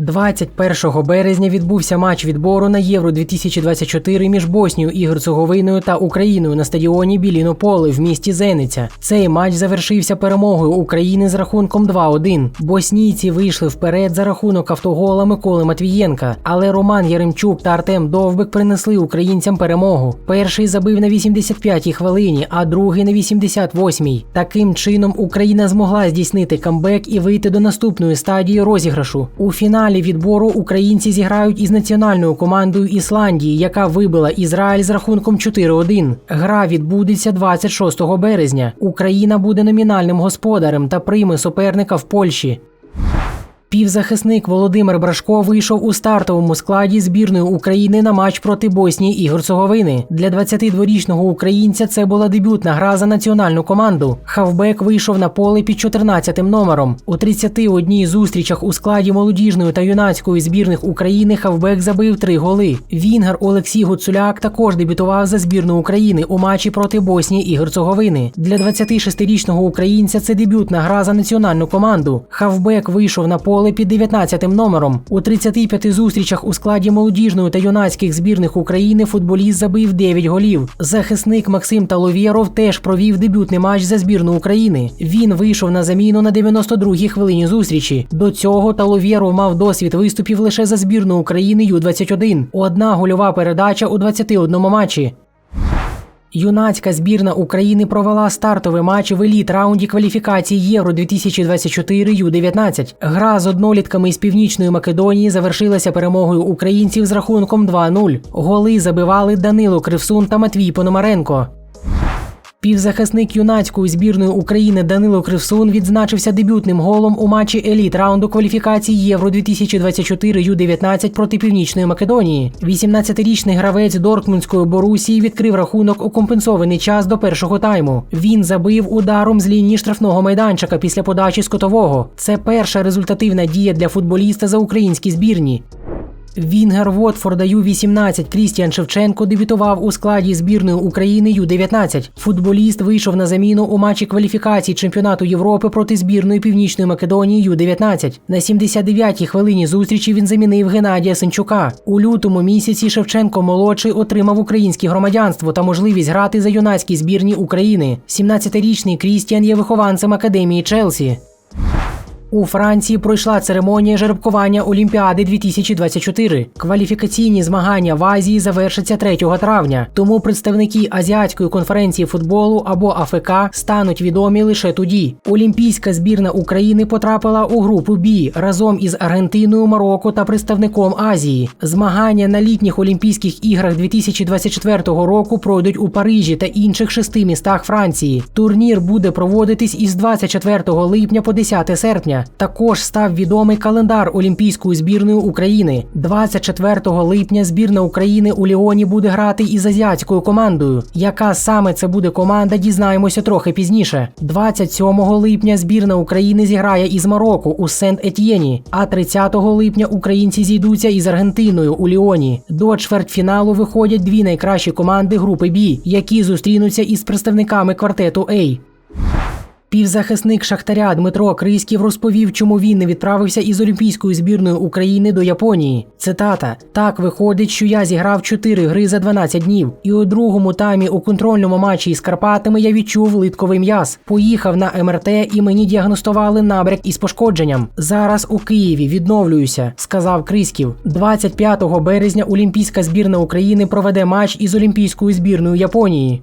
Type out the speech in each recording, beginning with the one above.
21 березня відбувся матч відбору на Євро 2024 між Боснією і Герцеговиною та Україною на стадіоні Біліно Поле в місті Зениця. Цей матч завершився перемогою України з рахунком 2-1. Боснійці вийшли вперед за рахунок автогола Миколи Матвієнка, але Роман Яремчук та Артем Довбик принесли українцям перемогу. Перший забив на 85-й хвилині, а другий на 88-й. Таким чином Україна змогла здійснити камбек і вийти до наступної стадії розіграшу. У фіналі відбору українці зіграють із національною командою Ісландії, яка вибила Ізраїль з рахунком 4-1. Гра відбудеться 26 березня. Україна буде номінальним господарем та прийме суперника в Польщі. Півзахисник Володимир Брашко вийшов у стартовому складі збірної України на матч проти Боснії і Герцеговини. Для 22-річного українця це була дебютна гра за національну команду. Хавбек вийшов на поле під 14-тим номером. У 31 зустрічах у складі молодіжної та юнацької збірних України Хавбек забив три голи. Вінгер Олексій Гуцуляк також дебютував за збірну України у матчі проти Боснії і Герцеговини. Для 26-річного українця це дебютна гра за національну команду. Хавбек вийшов на поле під 19-тим номером. У 35 зустрічах у складі молодіжної та юнацьких збірних України футболіст забив 9 голів. Захисник Максим Таловєров теж провів дебютний матч за збірну України. Він вийшов на заміну на 92-й хвилині зустрічі. До цього Таловєров мав досвід виступів лише за збірну України Ю-21. Одна гольова передача у 21 матчі. Юнацька збірна України провела стартовий матч в еліт раунді кваліфікації Євро 2024 Ю-19. Гра з однолітками із Північної Македонії завершилася перемогою українців з рахунком 2-0. Голи забивали Данило Кривсун та Матвій Пономаренко. Півзахисник юнацької збірної України Данило Кривсун відзначився дебютним голом у матчі еліт раунду кваліфікації Євро 2024 Ю-19 проти Північної Македонії. 18-річний гравець Дортмундської Борусії відкрив рахунок у компенсований час до першого тайму. Він забив ударом з лінії штрафного майданчика після подачі з котового. Це перша результативна дія для футболіста за українські збірні. Вінгер Вотфорда Ю-18 Крістіан Шевченко дебютував у складі збірної України Ю-19. Футболіст вийшов на заміну у матчі кваліфікації чемпіонату Європи проти збірної Північної Македонії Ю-19. На 79-й хвилині зустрічі він замінив Геннадія Сенчука. У лютому місяці Шевченко молодший отримав українське громадянство та можливість грати за юнацькі збірні України. 17-річний Крістіан є вихованцем академії Челсі. У Франції пройшла церемонія жеребкування Олімпіади 2024. Кваліфікаційні змагання в Азії завершаться 3 травня. Тому представники Азіатської конференції футболу або АФК стануть відомі лише тоді. Олімпійська збірна України потрапила у групу Бі разом із Аргентиною, Марокко та представником Азії. Змагання на літніх Олімпійських іграх 2024 року пройдуть у Парижі та інших шести містах Франції. Турнір буде проводитись із 24 липня по 10 серпня. Також став відомий календар Олімпійської збірної України. 24 липня збірна України у Ліоні буде грати із азіатською командою. Яка саме це буде команда, дізнаємося трохи пізніше. 27 липня збірна України зіграє із Марокко у Сент-Етьєні, а 30 липня українці зійдуться із Аргентиною у Ліоні. До чвертьфіналу виходять дві найкращі команди групи Бі, які зустрінуться із представниками квартету Ей. Півзахисник Шахтаря Дмитро Криськів розповів, чому він не відправився із Олімпійською збірною України до Японії. Цитата: так виходить, що я зіграв 4 гри за 12 днів, і у другому таймі у контрольному матчі із Карпатами я відчув литковий м'яз. Поїхав на МРТ і мені діагностували набряк із пошкодженням. Зараз у Києві відновлююся, сказав Криськів. 25 березня Олімпійська збірна України проведе матч із Олімпійською збірною Японії.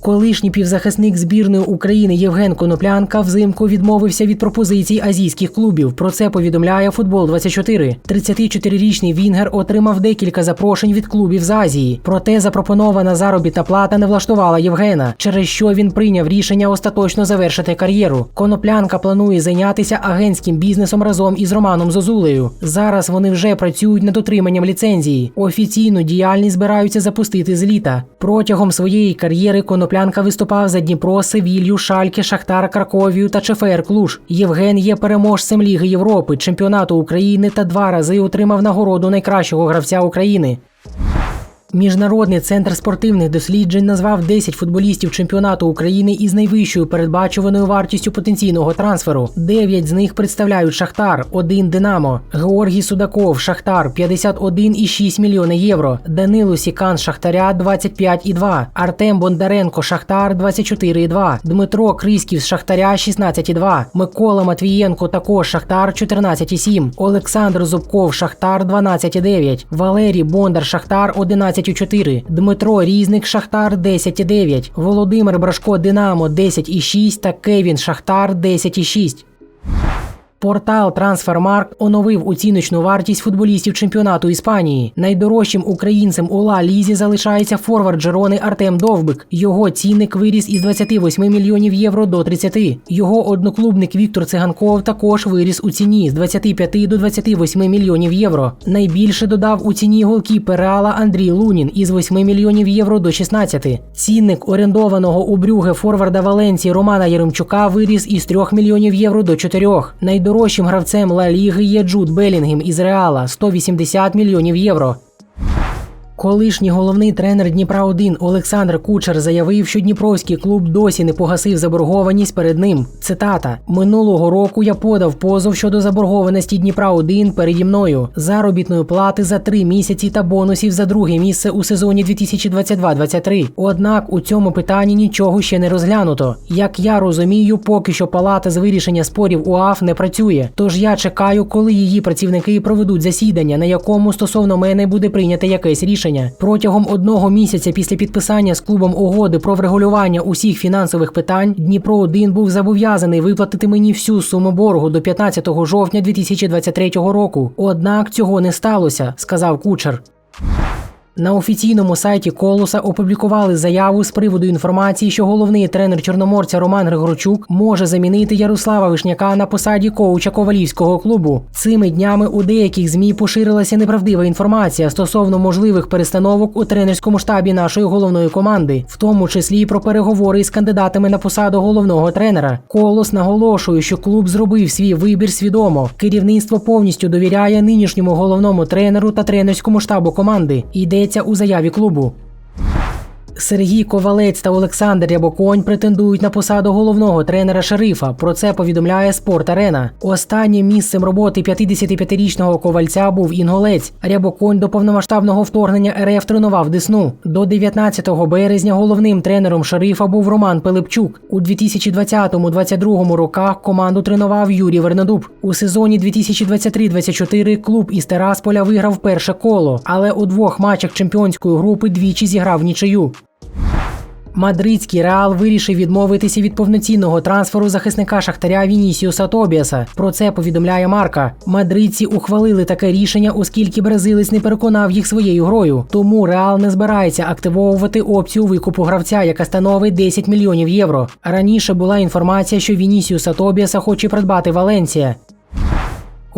Колишній півзахисник збірної України Євген Коноплянка взимку відмовився від пропозицій азійських клубів. Про це повідомляє футбол 24 34-річний Вінгер отримав декілька запрошень від клубів з Азії. Проте запропонована заробітна плата не влаштувала Євгена, через що він прийняв рішення остаточно завершити кар'єру. Коноплянка планує зайнятися агентським бізнесом разом із Романом Зозулею. Зараз вони вже працюють над отриманням ліцензії. Офіційну діяльність збираються запустити з літа. Протягом своєї кар'єри Коноплянка Коноплянка виступав за Дніпро, Севілью, Шальки, Шахтар, Краковію та ЧФР Клуж. Євген є переможцем Ліги Європи, чемпіонату України та два рази отримав нагороду найкращого гравця України. Міжнародний центр спортивних досліджень назвав 10 футболістів чемпіонату України із найвищою передбачуваною вартістю потенційного трансферу. 9 з них представляють Шахтар, 1 Динамо, Георгій Судаков, Шахтар 51,6 мільйони євро, Данило Сікан Шахтаря 25,2, Артем Бондаренко Шахтар 24,2, Дмитро Криськів з Шахтаря 16,2, Микола Матвієнко також Шахтар 14,7, Олександр Зубков Шахтар 12,9, Валерій Бондар Шахтар 11,4, Дмитро Різник Шахтар 10,9, Володимир Брашко Динамо 10,6 та Кевін Шахтар 10,6. Портал Transfermarkt оновив оціночну вартість футболістів чемпіонату Іспанії. Найдорожчим українцем у Ла Лізі залишається форвард Джерони Артем Довбик. Його цінник виріс із 28 мільйонів євро до 30. Його одноклубник Віктор Циганков також виріс у ціні з 25 до 28 мільйонів євро. Найбільше додав у ціні голкіпер Реала Андрій Лунін із 8 мільйонів євро до 16. Цінник орендованого у Брюге форварда Валенції Романа Яремчука виріс із 3 мільйонів євро до 4. Найдорожчим гравцем Ла Ліги є Джуд Белінгем із Реала 180 мільйонів євро. Колишній головний тренер Дніпра 1 Олександр Кучер заявив, що Дніпровський клуб досі не погасив заборгованість перед ним. Цитата: минулого року я подав позов щодо заборгованості Дніпра 1 переді мною, заробітної плати за три місяці та бонусів за друге місце у сезоні 2022-23. Однак у цьому питанні нічого ще не розглянуто. Як я розумію, поки що палата з вирішення спорів УАФ не працює. Тож я чекаю, коли її працівники проведуть засідання, на якому стосовно мене буде прийнято якесь рішення. Протягом одного місяця після підписання з клубом угоди про врегулювання усіх фінансових питань Дніпро 1 був зобов'язаний виплатити мені всю суму боргу до 15 жовтня 2023 року. Однак цього не сталося, сказав кучер. На офіційному сайті Колоса опублікували заяву з приводу інформації, що головний тренер Чорноморця Роман Григорчук може замінити Ярослава Вишняка на посаді коуча ковалівського клубу. Цими днями у деяких змі поширилася неправдива інформація стосовно можливих перестановок у тренерському штабі нашої головної команди, в тому числі про переговори із кандидатами на посаду головного тренера. Колос наголошує, що клуб зробив свій вибір свідомо. Керівництво повністю довіряє нинішньому головному тренеру та тренерському штабу команди. Йдеться у заяві клубу. Сергій Ковалець та Олександр Рябоконь претендують на посаду головного тренера шерифа. Про це повідомляє Спорт Арена. Останнім місцем роботи 55-річного ковальця був інголець. Рябоконь до повномасштабного вторгнення РФ тренував Десну. До 19 березня головним тренером шерифа був Роман Пилипчук. У 2020-2022 роках команду тренував Юрій Вернодуб. У сезоні 2023-2024 клуб із Терасполя виграв перше коло, але у двох матчах чемпіонської групи двічі зіграв нічию. Мадридський реал вирішив відмовитися від повноцінного трансферу захисника Шахтаря Вінісіуса Тобіаса. Про це повідомляє Марка. Мадридці ухвалили таке рішення, оскільки бразилець не переконав їх своєю грою. Тому Реал не збирається активовувати опцію викупу гравця, яка становить 10 мільйонів євро. Раніше була інформація, що Вінісіуса Тобіаса хоче придбати Валенсія.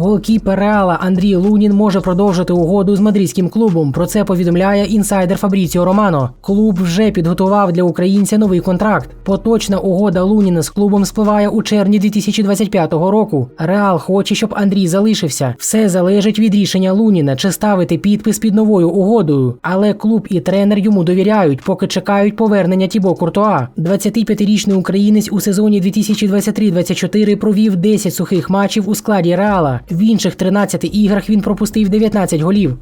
Голкіпер Реала Андрій Лунін може продовжити угоду з мадридським клубом. Про це повідомляє інсайдер Фабріціо Романо. Клуб вже підготував для українця новий контракт. Поточна угода Луніна з клубом спливає у червні 2025 року. Реал хоче, щоб Андрій залишився. Все залежить від рішення Луніна, чи ставити підпис під новою угодою. Але клуб і тренер йому довіряють, поки чекають повернення Тібо Куртуа. 25-річний українець у сезоні 2023-24 провів 10 сухих матчів у складі Реала. В інших 13 іграх він пропустив 19 голів.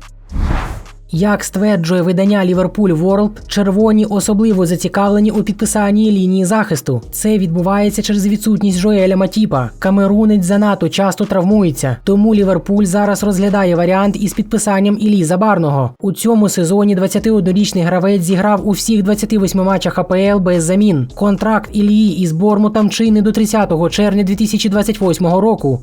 Як стверджує видання Liverpool World, червоні особливо зацікавлені у підписанні лінії захисту. Це відбувається через відсутність Жоеля Матіпа. Камерунець занадто часто травмується, тому Ліверпуль зараз розглядає варіант із підписанням Іллі Забарного. У цьому сезоні 21-річний гравець зіграв у всіх 28 матчах АПЛ без замін. Контракт Іллії із Бормутом чинний до 30 червня 2028 року.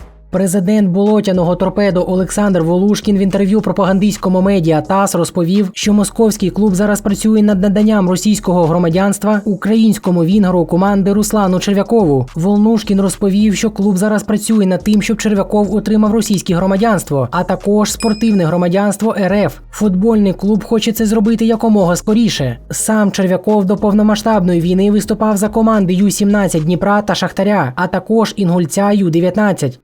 Президент болотяного торпедо Олександр Волушкін в інтерв'ю пропагандистському медіа ТАСС розповів, що московський клуб зараз працює над наданням російського громадянства українському вінгеру команди Руслану Черв'якову. Волнушкін розповів, що клуб зараз працює над тим, щоб Черв'яков отримав російське громадянство, а також спортивне громадянство РФ. Футбольний клуб хоче це зробити якомога скоріше. Сам Черв'яков до повномасштабної війни виступав за команди Ю-17 Дніпра та Шахтаря, а також інгульця Ю-19.